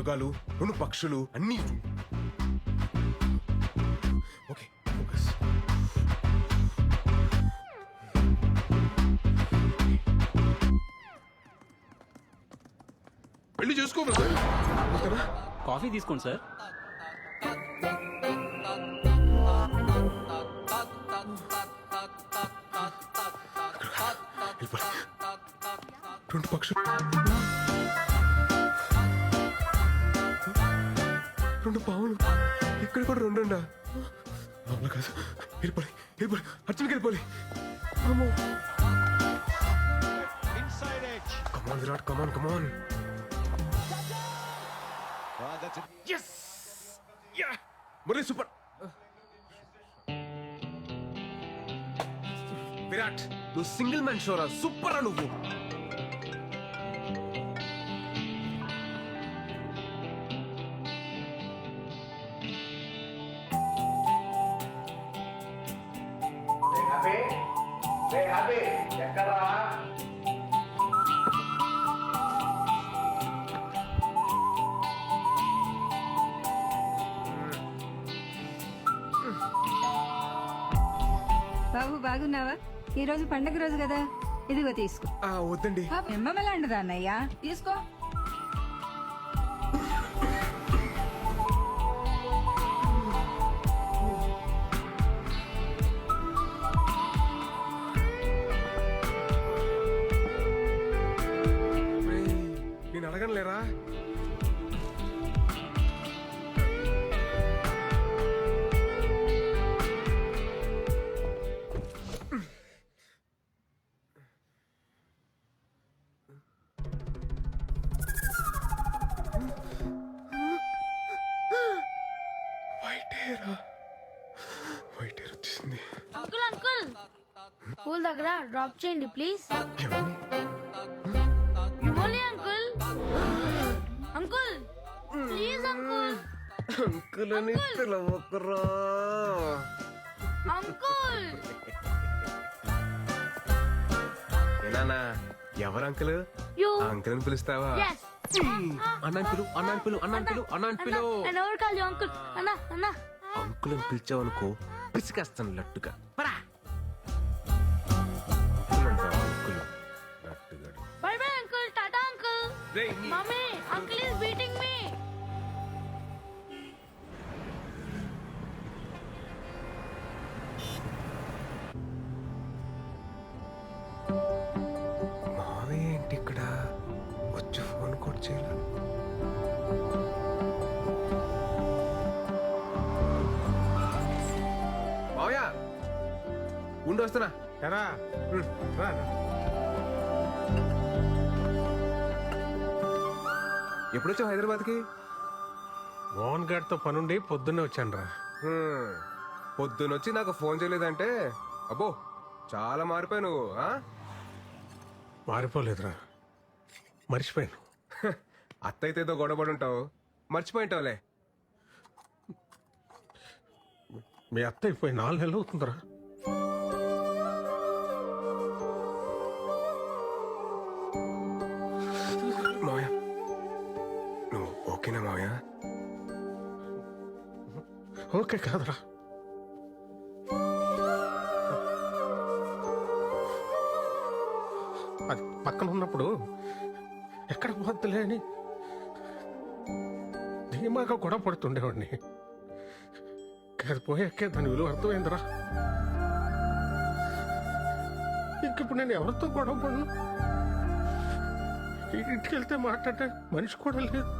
మృగాలు రెండు పక్షులు అన్నీ ఓకే ఫోకస్. పెళ్ళి చేసుకో బ్రదర్ కాఫీ తీసుకోండి సార్. రెండు పక్షులు. రెండు పావులు. ఇక్కడ కూడా రెండు ఉండా అవును కాదు. వెళ్ళిపోయి వెళ్ళిపోయి అర్జున్కి వెళ్ళిపోయి edge. Come on Virat come on come on. Yes yeah Murali super Virat నువ్వు సింగిల్ మ్యాన్ షోరా సూపర్ నువ్వు. బాగున్నావా? ఈ రోజు పండగ రోజు కదా. ఇదిగో తీసుకో. వద్దండి. ఎమ్మలాంటిదా అన్నయ్య? తీసుకో. స్కూల్ దగ్గర డ్రాప్ చేయండి ప్లీజ్? ఇవ్వాలి uncle uncle please uncle uncle అని పిలవకురా. అంకుల్ ఏనానా ఎవరు అంకుల్? యు అంకుల్ అని పిలుస్తావా? అన్నాన్ పిలు అన్నాన్ పిలు అన్నాన్ పిలు అన్నాన్ పిలు అంకుల్ అన్నా అన్నా. అంకుల్ అని పిలిచావనుకో పిసికేస్తాను లట్టుగా. పరా. Mummy uncle is beating me ఉండి వస్తున్నా. రా. రా. ఎప్పుడు వచ్చావు హైదరాబాద్కి మోహన్ గారితో పనుండి పొద్దున్నే వచ్చాను రా. పొద్దునొచ్చి నాకు ఫోన్ చేయలేదంటే అబ్బో చాలా మారిపోయావు నువ్వు ఆ? మారిపోలేదురా మర్చిపోయాను హ, అత్త అయితే ఏదో గొడవపడి ఉంటావు మర్చిపోయింటావులే మీ అత్త అయిపోయి నాలుగు నెలలు అవుతుందిరా ఓకేనా మావయ్య. ఓకే కాదురా. అది పక్కన ఉన్నప్పుడు ఎక్కడ పోద్దులే అని ధీమాగా కూడా పడుతుండేవాడిని. కాదు పోయాకే దాని విలువ అర్థమైందిరా. ఇంకిప్పుడు నేను ఎవరితో గొడవ పడను? ఇంటికి వెళ్తే మాట్లాడే మనిషి కూడా లేదు.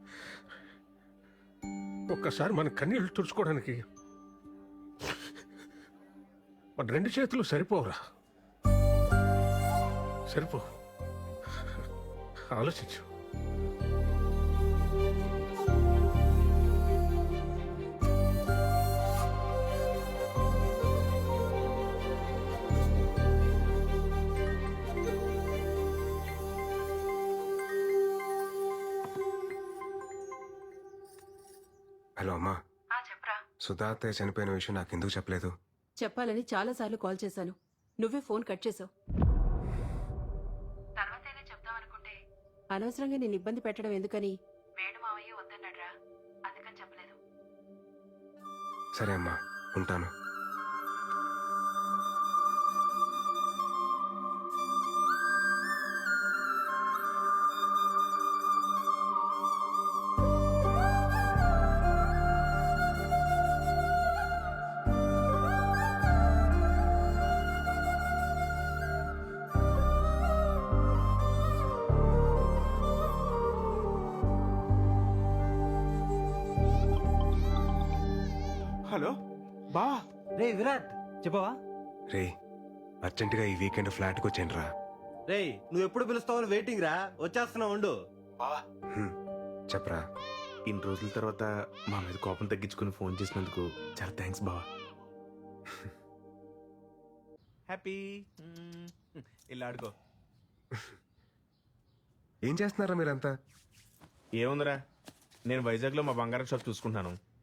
ఒక్కసారి మన కన్నీళ్ళు తుడుచుకోవడానికి మన రెండు చేతులు సరిపోవురా. సరిపో. ఆలోచించు. హలో అమ్మా. ఆ చెప్పరా. చనిపోయిన విషయం నాకు ఎందుకు చెప్పలేదు? చెప్పాలని చాలాసార్లు కాల్ చేశాను. నువ్వే ఫోన్ కట్ చేసావు. తర్వాతైనా చెప్దామనుకుంటే అనవసరంగా నేను ఇబ్బంది పెట్టడం ఎందుకని? వేణు మావయ్య వద్దన్నాడ్రా. అందుకని చెప్పలేదు. సరే అమ్మా ఉంటాను. బా. రే విరాట్ చెప్పవా? రే అర్జెంటుగా ఈ వీకెండ్ ఫ్లాట్కి వచ్చాను రా. రే నువ్వు ఎప్పుడు పిలుస్తావని వెయిటింగ్ రా. వచ్చేస్తున్నావు ఉండు. చెప్పరా. ఇన్ని రోజుల తర్వాత మా మీద కోపం తగ్గించుకుని ఫోన్ చేసినందుకు చాలా థ్యాంక్స్ బా. హ్యాపీ. ఇలా ఆడుకో. ఏం చేస్తున్నారా మీరంతా? ఏముందిరా? నేను వైజాగ్లో మా బంగారం షాప్ చూసుకుంటున్నాను.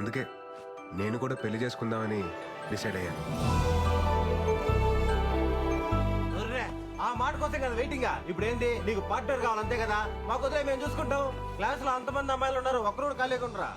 అందుకే నేను కూడా పెళ్ళి చేసుకుందామని డిసైడ్ అయ్యాను. ఒర్రే, ఆ మాట కోసం కదా వెయిటింగ్ ఇప్పుడు ఏంటి నీకు పార్ట్నర్ కావాలి అంతే కదా? మాకు వదిలే మేము చూసుకుంటాం. క్లాస్లో అంతమంది అమ్మాయిలు ఉన్నారు ఒక్కరు ఖాళీగా ఉండరా